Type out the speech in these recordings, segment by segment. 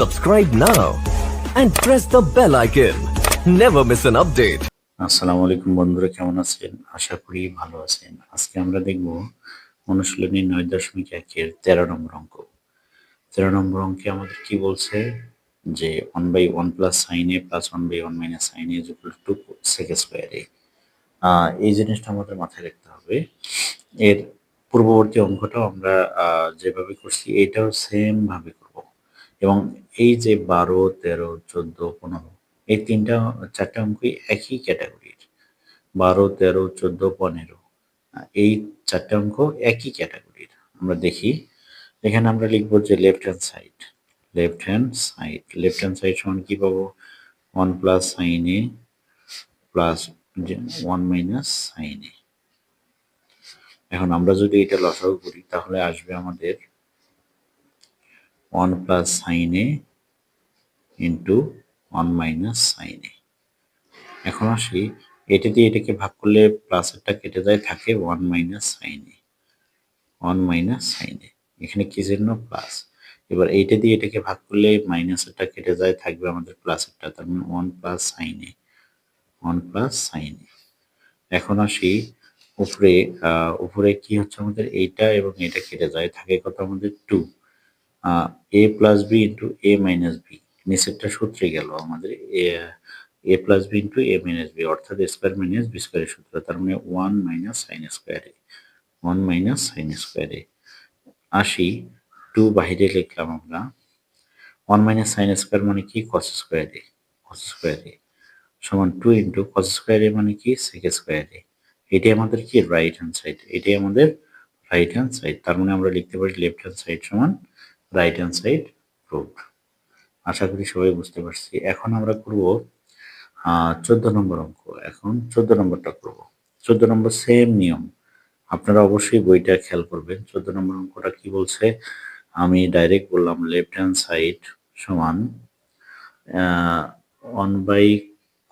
Subscribe now and press the bell icon. Never miss an update. আসসালামু আলাইকুম বন্ধুরা, কেমন আছেন? আশা করি ভালো আছেন। আজকে আমরা দেখব অনুশীলনী নয় দশমিক একের তেরো নম্বর অঙ্ক। তেরো নম্বর অঙ্কে আমাদের কি বলছে? যে one by one plus sine A plus one by one minus sine A two sec square A এই জিনিসটা আমাদের মাথায় রাখতে হবে। এর পূর্ববর্তী অঙ্কটাও আমরা যেভাবে করছি, এটাও সেম ভাবে করব এবং এই যে বারো, তেরো, চোদ্দ, পনেরো, এই তিনটা, চারটা অঙ্কই একই ক্যাটাগরির বারো, তেরো, চোদ্দ, পনেরো, এই চারটা অঙ্ক একই ক্যাটাগরির আমরা দেখি, এখানে আমরা লিখব যে left hand side left hand side left hand side সমান কি পাবো? One plus sine A plus one minus sine A এখন আমরা যদি এটা লসাগু করি, তাহলে আসবে আমাদের one plus sine A into one minus sine A এখন আসি, এটা দিয়ে এটাকে ভাগ করলে প্লাসেরটা কেটে যায়, থাকে one minus sine A one minus sine A এখানে কি জন্য প্লাস এবার এইটা দিয়ে এটাকে ভাগ করলে মাইনাসেরটা কেটে যায়, থাকবে আমাদের প্লাসেরটা তার মানে one plus sine A one plus sine A এখন আসি, উপরে উপরে কি হচ্ছে আমাদের? এইটা এবং এটা কেটে যায়, থাকে কত আমাদের? Two A plus B into A minus B নিচেরটা সূত্রে গেল আমাদের। A plus B into A minus B অর্থাৎ স্কোয়ার মাইনাস বি স্কোয়ারের সূত্র। তার মানে ওয়ান মাইনাস সাইন স্কোয়ারে ওয়ান মাইনাস সাইন স্কোয়ারে আসি টু বাহিরে লিখলাম আমরা। ওয়ান মাইনাস সাইন স্কোয়ার মানে কি? কস স্কোয়ারে কস স্কোয়ারে সমান টু ইন্টু কস স্কোয়ারে মানে কি? সেক স্কোয়ারে এটাই আমাদের কি? রাইট হ্যান্ড সাইড এটাই আমাদের রাইট হ্যান্ড সাইড তার মানে আমরা লিখতে পারি লেফট হ্যান্ড সাইড সমান রাইট হ্যান্ড সাইড রুট আশা করি সবাই বুঝতে পারছি। এখন আমরা করব চোদ্দ নম্বর অঙ্ক। এখন চোদ্দ নম্বরটা করব। চোদ্দ নম্বর সেম নিয়ম। আপনারা অবশ্যই বইটা খেয়াল করবেন। চোদ্দ নম্বর অঙ্কটা কি বলছে? আমি ডাইরেক্ট বললাম লেফট হ্যান্ড সাইড সমান one by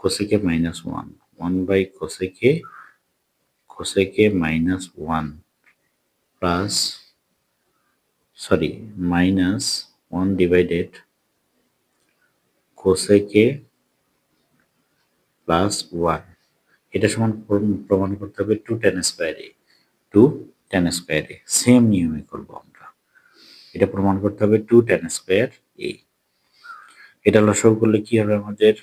cosec minus one one by cosec cosec minus one plus sorry minus one divided cosec plus one এটা সমান প্রম- প্রমাণ করতে হবে টু টেন স্কোয়ারে টু টেন স্কোয়ারে সেম নিয়মে করব আমরা। এটা প্রমাণ করতে হবে টু টেন স্কোয়ার এ এটা লসও করলে কি হবে আমাদের?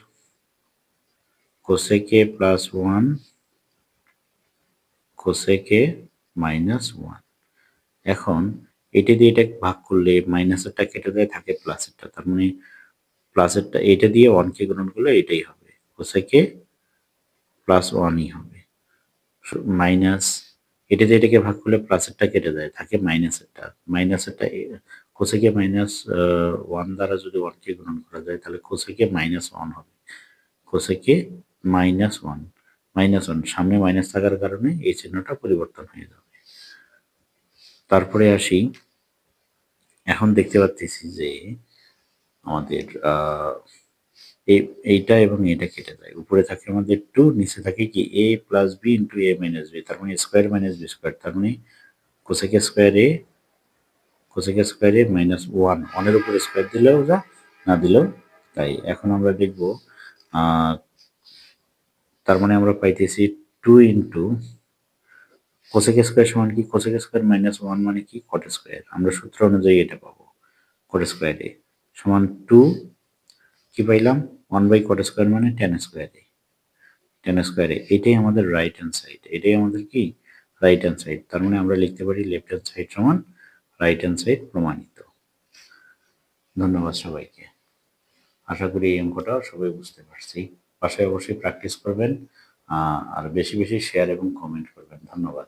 Cosec plus one cosec minus one এখন এটা দিয়ে এটা ভাগ করলে মাইনাসেরটা কেটে দেয়, থাকে প্লাসেরটা তার মানে প্লাসেরটা এটা দিয়ে ওয়ানকে গুণন করলে এটাই হবে। কোসেকে প্লাস ওয়ানই হবে। মাইনাস এটা দিয়ে এটাকে ভাগ করলে প্লাসেরটা কেটে দেয়, থাকে মাইনাসেরটা মাইনাসেরটা কোসেকে মাইনাস ওয়ান দ্বারা যদি ওয়ানকে গুণন করা যায়, তাহলে কোসেকে মাইনাস ওয়ান হবে। Cosec minus one minus one সামনে মাইনাস থাকার কারণে এই চিহ্নটা পরিবর্তন হয়ে যাবে। তারপরে আসি। এখন দেখতে পাচ্ছি যে আমাদের এইটা এবং এটা কেটে যায়। উপরে থাকে আমাদের টু নিচে থাকে কি A plus B into A minus B তার মানে স্কোয়ার মাইনাস বি স্কোয়ার তার মানে cosec square A cosec square A minus one ওয়ানের উপরে স্কোয়ার দিলেও যা, না দিলেও তাই। এখন আমরা দেখব তার মানে আমরা পাইতেছি টু ইন্টু কোসেক স্কোয়ার সমান কি? কোসেক স্কোয়ার মাইনাস ওয়ান মানে কি? Cot square. আমরা সূত্র অনুযায়ী এটা পাবো, কট স্কোয়ারে সমান টু, কি পাইলাম? ওয়ান বাই কট স্কোয়ার মানে টেন স্কোয়ারে টেন স্কোয়ারে এটাই আমাদের রাইট হ্যান্ড সাইড এটাই আমাদের কি? রাইট হ্যান্ড সাইড তার মানে আমরা লিখতে পারি লেফট হ্যান্ড সাইড সমান রাইট হ্যান্ড সাইড প্রমাণিত। ধন্যবাদ সবাইকে। আশা করি এই অঙ্কটা সবাই বুঝতে পারছি। বাসায় অবশ্যই প্র্যাকটিস করবেন আর বেশি বেশি শেয়ার এবং কমেন্ট করবেন। ধন্যবাদ।